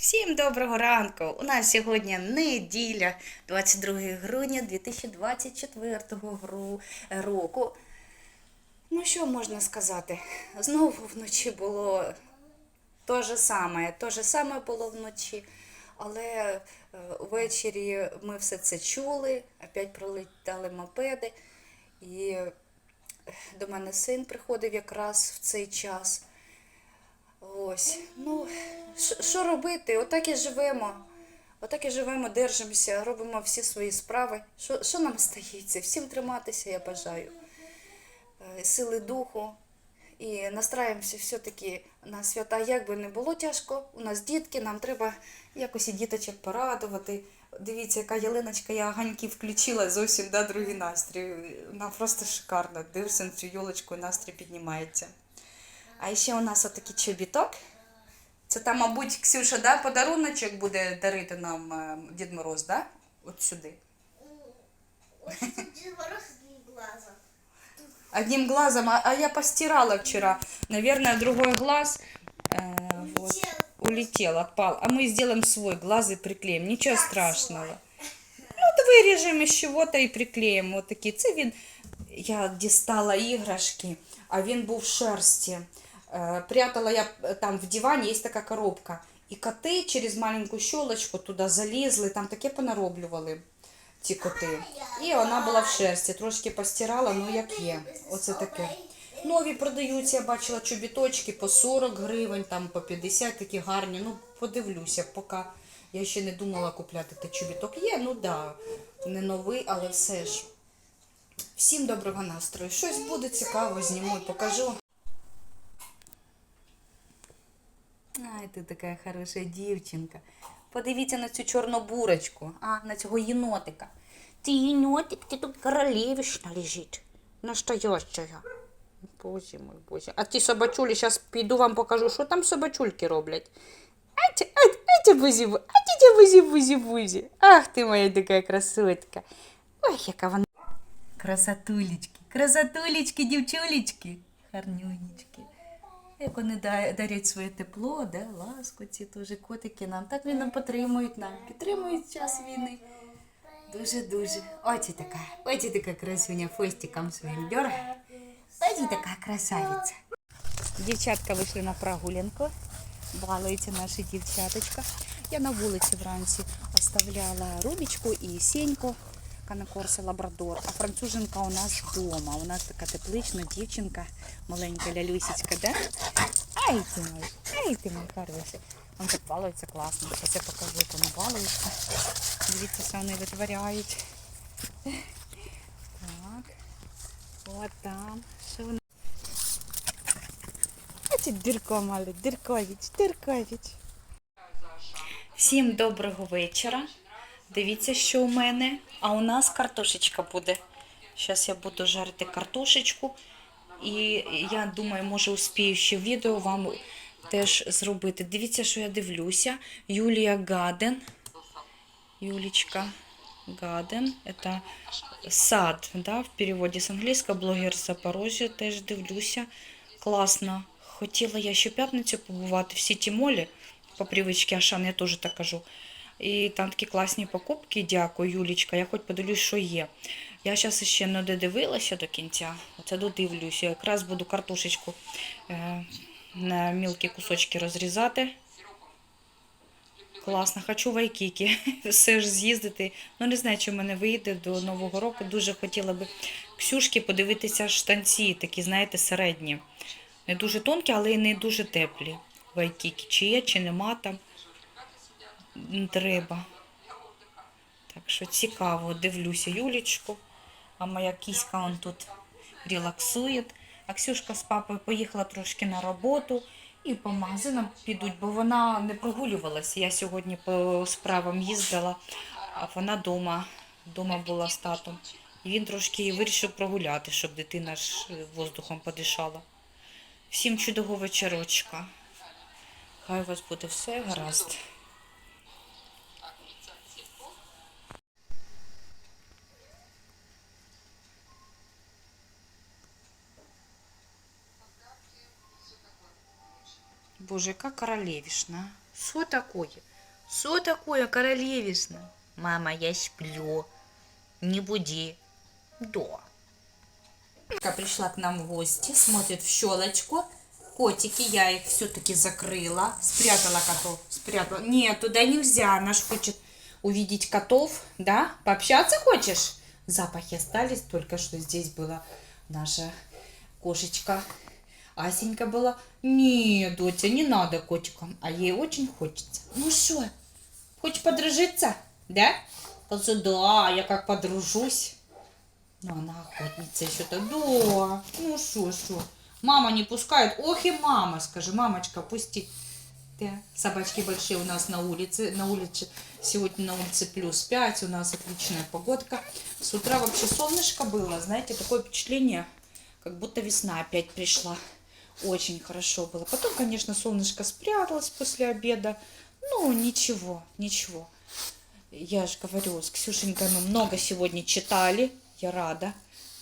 Всім доброго ранку! У нас сьогодні неділя, 22 грудня 2024 року. Ну, що можна сказати? Знову вночі було те же саме. Те же саме було вночі. Але е, ввечері ми все це чули, опять пролітали мопеди. І е, до мене син приходив якраз в цей час. Ось. Ну, що- робити? Отак і живемо. Отак і живемо, держимося, робимо всі свої справи. Що, нам стається? Всім триматися, я бажаю. Е, Сили духу. І настраємося все-таки на свята. Як би не було тяжко, у нас дітки, нам треба якось і діточок порадувати. Дивіться, яка ялиночка, я ганьки включила, зовсім да, другий настрій. Вона просто шикарна. Дивишся цю йолочку, настрій піднімається. А ще у нас отакий чобіток. Це там, мабуть, Ксюша, да, подаруночок буде дарити нам е, Дід Мороз, да? От сюди. Дід Мороз одним глазом. Одним глазом, а, а я постирала вчера. Наверное, другой глаз э, вот, Улетел. улетел, отпал. А мы сделаем свой глаз и приклеим. Ничего страшного. Ну, от виріжемо з чого-то і приклеїмо. От такі. Це він. Я дістала іграшки, а він був в шерсті. Е, Прятала я е, там в дивані, є така коробка. І коти через маленьку щолочку туди залізли, там таке понароблювали ці коти. І вона була в шерсті. Трошки постирала, ну як є. Оце таке. Нові продаються, я бачила чобіточки по 40 гривень, там по 50 такі гарні. Ну, подивлюся, поки я ще не думала купляти той чобіток. Є, ну да, не новий, але все ж. Всім доброго настрою. Щось буде цікаво, зніму і покажу. Ай, ти така хороша дівчинка. Подивіться на цю чорну бурочку, а, на цього єнотика. Ти єнотик, ти тут королевишна лежить. Настоящая. Боже мой, боже. А ті собачулі, зараз піду вам покажу, що там собачульки роблять. Айте, айте, айте, бузі, бу- айте, бузі, бузі, бузі. Ах ти моя така красотка. Ой, яка вона. Красотулечки, красотулечки, дівчулечки, гарнюнечки. Як вони дарять своє тепло, да, ласку, ці теж котики нам. Так вони нам підтримують нам, підтримують час війни. Дуже-дуже. Ось і така, ось і така красуня фостиком своїм дергає. Ось і така красавиця. Дівчатка вийшли на прогулянку. Балується наша дівчаточка. Я на вулиці вранці оставляла Рубічку і Сеньку, канакорси Лабрадор. А француженка у нас вдома. У нас така теплична дівчинка, маленька лялюсечка, да? Ай ти мой, ай ти мой хороший. Он так балується класно. Зараз я покажу, як вони балуються. Дивіться, що вони витворяють. Так. От там. Що вони? А Дірко мали, Діркович, Діркович. Всім доброго вечора. Дивіться, що у мене. А у нас картошечка буде. Зараз я буду жарити картошечку. І я думаю, може успію ще відео вам теж зробити. Дивіться, що я дивлюся. Юлія Гаден. Юлечка Гаден. Это сад, да, в переводі з англійського, блогер з Запорожжя, теж дивлюся. Класно. Хотіла я щоп'ятницю побувати в Сіті Молі, по привичці Ашан, я теж так кажу. І там такі класні покупки, дякую, Юлічка. Я хоч подивлюсь, що є. Я зараз ще не додивилася до кінця. Оце додивлюся. Якраз буду картошечку е, на мілкі кусочки розрізати. Класно, хочу в Айкікі все ж з'їздити. Ну не знаю, чи в мене вийде до Нового року. Дуже хотіла би Ксюшки подивитися штанці, такі, знаєте, середні. Не дуже тонкі, але й не дуже теплі. В Айкікі. Чи є, чи нема там. Треба. Так що цікаво, дивлюся Юлічку. А моя кіська он тут релаксує. А Ксюшка з папою поїхала трошки на роботу і по магазинам підуть, бо вона не прогулювалася. Я сьогодні по справам їздила, а вона вдома, вдома була з татом. І він трошки вирішив прогуляти, щоб дитина ж е, воздухом подишала. Всім чудового вечорочка. Хай у вас буде все гаразд. Боже, яка королевішна. Что такое? Что такое, королевишна? Мама, я сплю. Не буди. Да. Пришла к нам в гости, смотрит в щелочку. Котики, я их все-таки закрыла, спрятала котов, спрятала. Нет, туда нельзя, она ж хочет увидеть котов, да? Пообщаться хочешь? Запахи остались, только что здесь была наша кошечка. Асенька была. Не, доча, не надо котикам, а ей очень хочется. Ну что, хочешь подружиться, да? Скажи, да, я как подружусь. Ну, она охотница еще-то. Да. Ну, что, что? Мама не пускает. Ох и мама, скажи. Мамочка, пусти. Да. Собачки большие у нас на улице. На улице сегодня на улице плюс 5. У нас отличная погодка. С утра вообще солнышко было. Знаете, такое впечатление, как будто весна опять пришла. Очень хорошо было. Потом, конечно, солнышко спряталось после обеда. Ну, ничего, ничего. Я же говорю, с Ксюшенькой мы много сегодня читали. Я рада.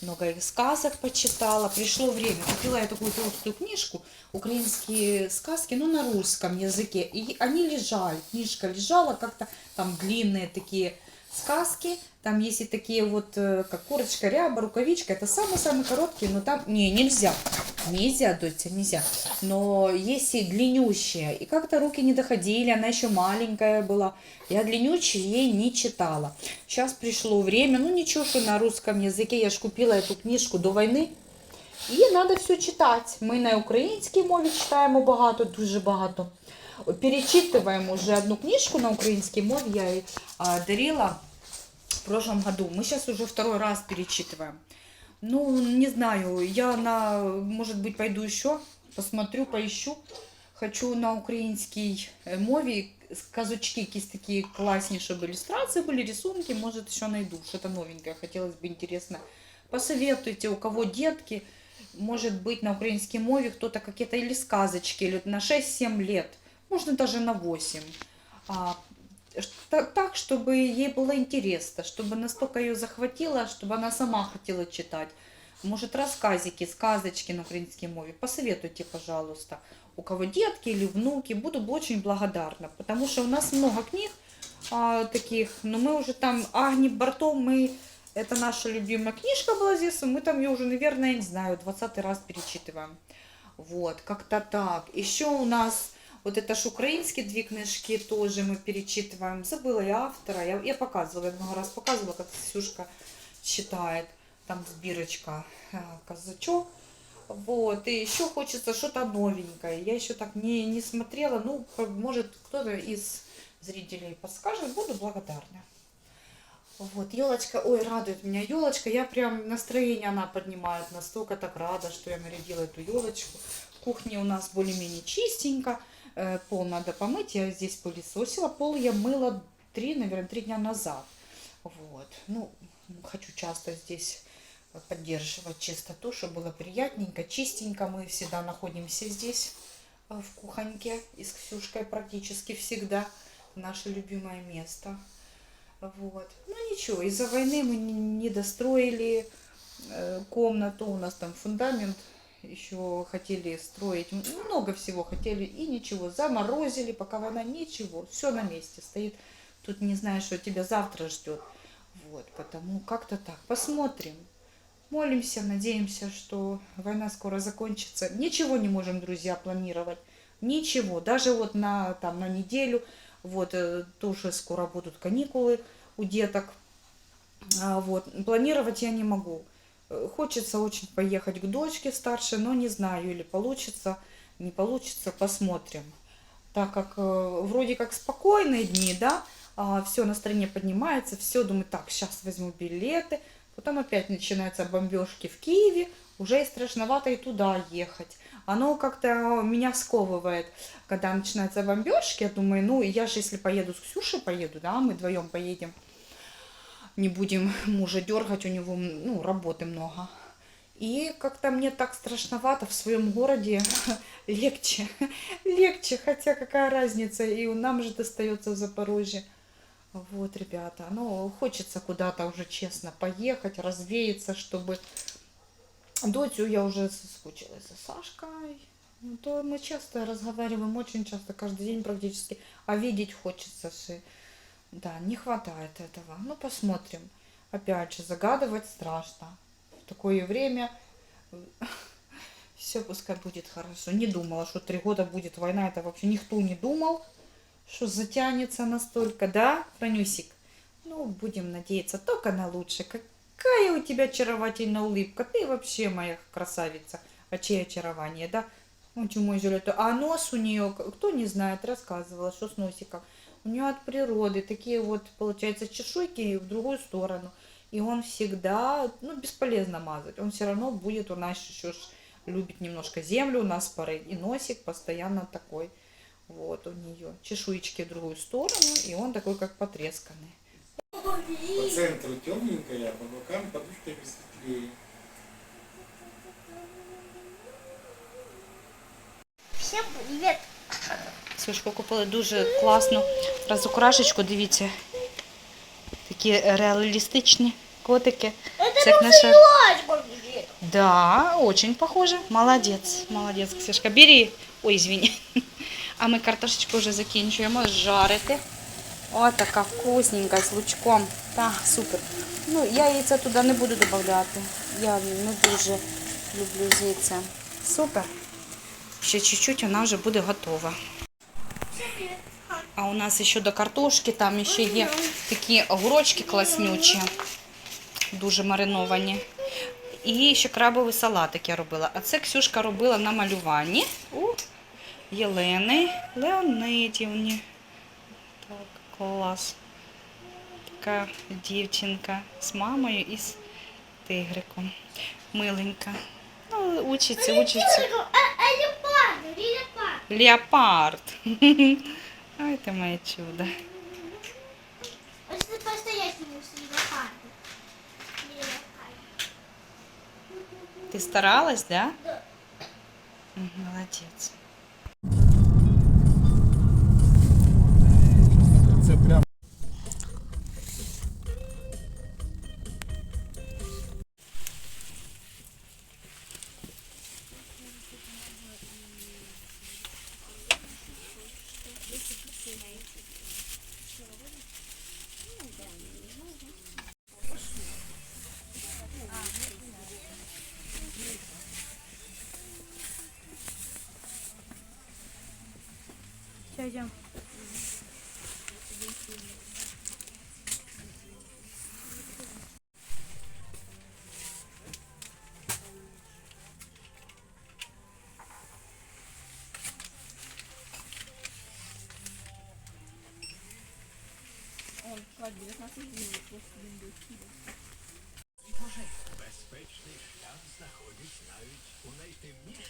Много их сказок почитала. Пришло время. Купила я такую толстую книжку. Украинские сказки, ну, на русском языке. И они лежали. Книжка лежала как-то там длинные такие сказки. Там есть и такие вот, э, как курочка, ряба, рукавичка. Это самые-самые короткие, но там... Не, нельзя. Нельзя, доча, нельзя. Но есть и длиннющие. И как-то руки не доходили, она еще маленькая была. Я длиннющие ей не читала. Сейчас пришло время, ну ничего, что на русском языке. Я ж купила эту книжку до войны. І треба все читати. Ми на українській мові читаємо багато, дуже багато. Перечитываем уже одну книжку на украинской мове, я ей а, дарила в прошлом году. Мы сейчас уже второй раз перечитываем. Ну, не знаю, я на, может быть, пойду еще, посмотрю, поищу. Хочу на українській е, мові казочки якісь такі класні, щоб ілюстрації були, рисунки, может, еще найду, что-то новенькое, хотелось бы интересно. Посоветуйте, у кого детки, может быть, на украинской мове кто-то какие-то или сказочки, или на 6-7 лет, можно даже на 8. А, ш- та- так, чтобы ей было интересно, чтобы настолько ее захватило, чтобы она сама хотела читать. Может, рассказики, сказочки на украинской мове. Посоветуйте, пожалуйста. У кого детки или внуки, буду очень благодарна. Потому что у нас много книг а, таких, но мы уже там, Агни Бартом, мы, это наша любимая книжка была здесь, мы там ее уже, наверное, не знаю, 20 раз перечитываем. Вот, как-то так. Еще у нас вот это ж украинские две книжки тоже мы перечитываем. Забыла я автора, я, я показывала, я много раз показывала, как Ксюшка читает. Там сбирочка э, казачок. Вот, и еще хочется что-то новенькое. Я еще так не, не смотрела. Ну, может, кто-то из зрителей подскажет, буду благодарна. Вот, елочка, ой, радует меня елочка. Я прям настроение она поднимает. Настолько так рада, что я нарядила эту елочку. В кухне у нас более-менее чистенько. Э, Пол надо помыть. Я здесь пылесосила. Пол я мыла три, наверное, три дня назад. Вот. Ну, хочу часто здесь поддерживать чистоту, чтобы было приятненько, чистенько. Мы всегда находимся здесь, э, в кухоньке, и с Ксюшкой практически всегда. Наше любимое место. Вот. Ну ничего, из-за войны мы не, достроили э, комнату, у нас там фундамент еще хотели строить, много всего хотели, и ничего, заморозили, пока война, ничего, все на месте стоит. Тут не знаешь, что тебя завтра ждет. Вот, потому как-то так. Посмотрим. Молимся, надеемся, что война скоро закончится. Ничего не можем, друзья, планировать. Ничего. Даже вот на, там, на неделю, вот э, тоже скоро будут каникулы у деток. А, вот. Планировать я не могу. Хочется очень поехать к дочке старшей, но не знаю, или получится, не получится, посмотрим. Так как э, вроде как спокойные дни, да, все настроение поднимается, все, думаю, так, сейчас возьму билеты, потом опять начинаются бомбежки в Киеве, уже и страшновато и туда ехать. Оно как-то меня сковывает, когда начинаются бомбежки, я думаю, ну, я же если поеду с Ксюшей, поеду, да, мы вдвоем поедем, не будем мужа дергать, у него, ну, работы много. И как-то мне так страшновато в своем городе легче, легче, хотя какая разница, и нам же достается в Запорожье. Вот, ребята, ну, хочется куда-то уже, честно, поехать, развеяться, чтобы... Дочу я уже соскучилась за Сашкой, Ну, то мы часто разговариваем, очень часто, каждый день практически. А видеть хочется же. Да, не хватает этого. Ну, посмотрим. Опять же, загадывать страшно. В такое время все пускай будет хорошо. Не думала, что три года будет война. Это вообще никто не думал, что затянется настолько. Да, Франюсик? Ну, будем надеяться только на лучшее. Какая у тебя очаровательная улыбка. Ты вообще моя красавица. А чье очарование, да? Ну, мой жилет. А нос у нее, кто не знает, рассказывала, что с носиком. У нее от природы такие вот, получается, чешуйки в другую сторону. И он всегда, ну, бесполезно мазать. Он все равно будет у нас еще ж любит немножко землю, у нас поры. И носик постоянно такой. Вот у нее. Чешуечки в другую сторону, и он такой, как потресканный. По центру темненькая, а по бокам подушка посветлее. Всем привет. Сушку купили дуже класну розукрашечку, дивіться. Такі реалістичні котики. Це як наша... Да, очень похоже. Молодець, молодець, Ксюшка. Бери. Ой, извини. А ми картошечку вже закінчуємо жарити. О, така вкусненька з лучком. Та, супер. Ну, я яйця туди не буду додавати. Я не дуже люблю з яйцем. Супер. Ще чуть-чуть вона вже буде готова. А у нас ще до картошки там ще є такі огурочки класнючі, дуже мариновані. І ще крабовий салатик я робила. А це Ксюшка робила на малюванні у Єлени Леонидівні. Так, клас. Така дівчинка з мамою і з тигриком. Миленька. Ну, учиться, учиться. Леопард. Ой, это мое чудо. Ты старалась, да? да. Молодец. Söyleyeceğim. Кладь Безпечний шлях навіть у найтемніших.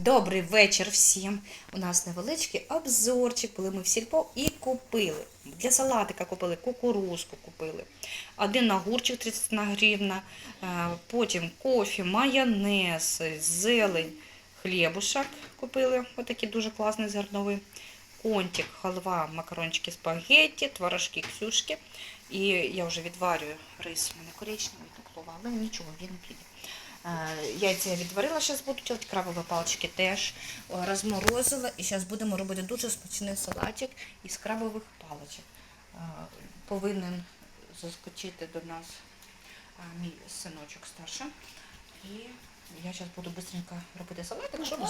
Добрий вечір всім. У нас невеличкий обзорчик, коли ми в сільпо і купили. Для салатика купили кукурузку купили. Один огурчик 31 гривна, е, потім кофе, майонез, зелень, хлібушок купили. Отакий дуже класний зерновий. Контик, халва, макарончики, спагетті, творожки, ксюшки. І я вже відварюю рис. У мене коричневий але нічого, він піде. Е, Яйця я відварила, зараз буду робити крабові палички теж розморозила. І зараз будемо робити дуже смачний салатик із крабових паличок. Е, Повинен заскочити до нас е, мій синочок старший. І я зараз буду швидко робити салатик, щоб.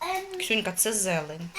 Эм, Ксюнька, це зелень.